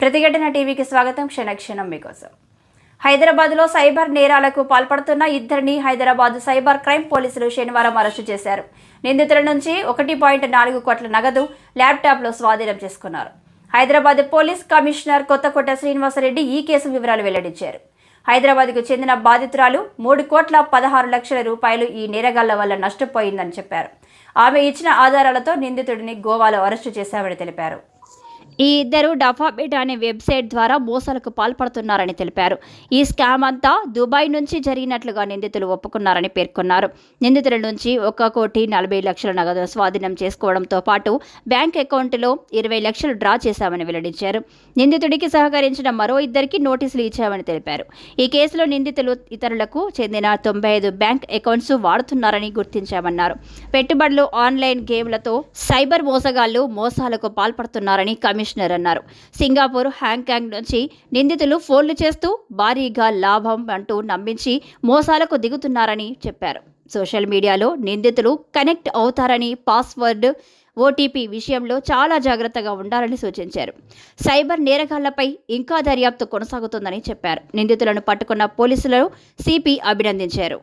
ప్రతిఘటన టీవీకి స్వాగతం. క్షణక్షణం మీకోసం. హైదరాబాద్లో సైబర్ నేరాలకు పాల్పడుతున్న ఇద్దరిని హైదరాబాద్ సైబర్ క్రైమ్ పోలీసులు శనివారం అరెస్టు చేశారు. నిందితుల నుంచి ఒకటి పాయింట్ నాలుగు కోట్ల నగదు ల్యాప్టాప్లో స్వాధీనం చేసుకున్నారు. హైదరాబాద్ పోలీస్ కమిషనర్ కొత్తకోట శ్రీనివాసరెడ్డి ఈ కేసు వివరాలు వెల్లడించారు. హైదరాబాద్కు చెందిన బాధితురాలు మూడు కోట్ల పదహారు లక్షల రూపాయలు ఈ నేరగాళ్ళ వల్ల నష్టపోయిందని చెప్పారు. ఆమె ఇచ్చిన ఆధారాలతో నిందితుడిని గోవాలో అరెస్టు చేశామని తెలిపారు. ఈ ఇద్దరు డఫాబెట్ అనే వెబ్సైట్ ద్వారా మోసాలకు పాల్పడుతున్నారని తెలిపారు. ఈ స్కామ్ అంతా దుబాయ్ నుంచి జరిగినట్లుగా నిందితులు ఒప్పుకున్నారని పేర్కొన్నారు. నిందితుల నుంచి ఒక కోటి నలభై లక్షల నగదు స్వాధీనం చేసుకోవడంతో పాటు బ్యాంక్ అకౌంట్లో ఇరవై లక్షలు డ్రా చేశామని వెల్లడించారు. నిందితుడికి సహకరించిన మరో ఇద్దరికి నోటీసులు ఇచ్చామని తెలిపారు. ఈ కేసులో నిందితులు ఇతరులకు చెందిన తొంభై ఐదు బ్యాంక్ అకౌంట్స్ వాడుతున్నారని గుర్తించామన్నారు. పెట్టుబడులు ఆన్లైన్ గేమ్లతో సైబర్ మోసగాళ్ళు మోసాలకు పాల్పడుతున్నారని కమిషన్ కమిషనర్ అన్నారు. సింగపూర్ హాంకాంగ్ నుంచి నిందితులు ఫోన్లు చేస్తూ భారీగా లాభం అంటూ నమ్మించి మోసాలకు దిగుతున్నారని చెప్పారు. సోషల్ మీడియాలో నిందితులు కనెక్ట్ అవుతారని పాస్వర్డ్ ఓటీపీ విషయంలో చాలా జాగ్రత్తగా ఉండాలని సూచించారు. సైబర్ నేరగాళ్ళపై ఇంకా దర్యాప్తు కొనసాగుతుందని చెప్పారు. నిందితులను పట్టుకున్న పోలీసులను సిపి అభినందించారు.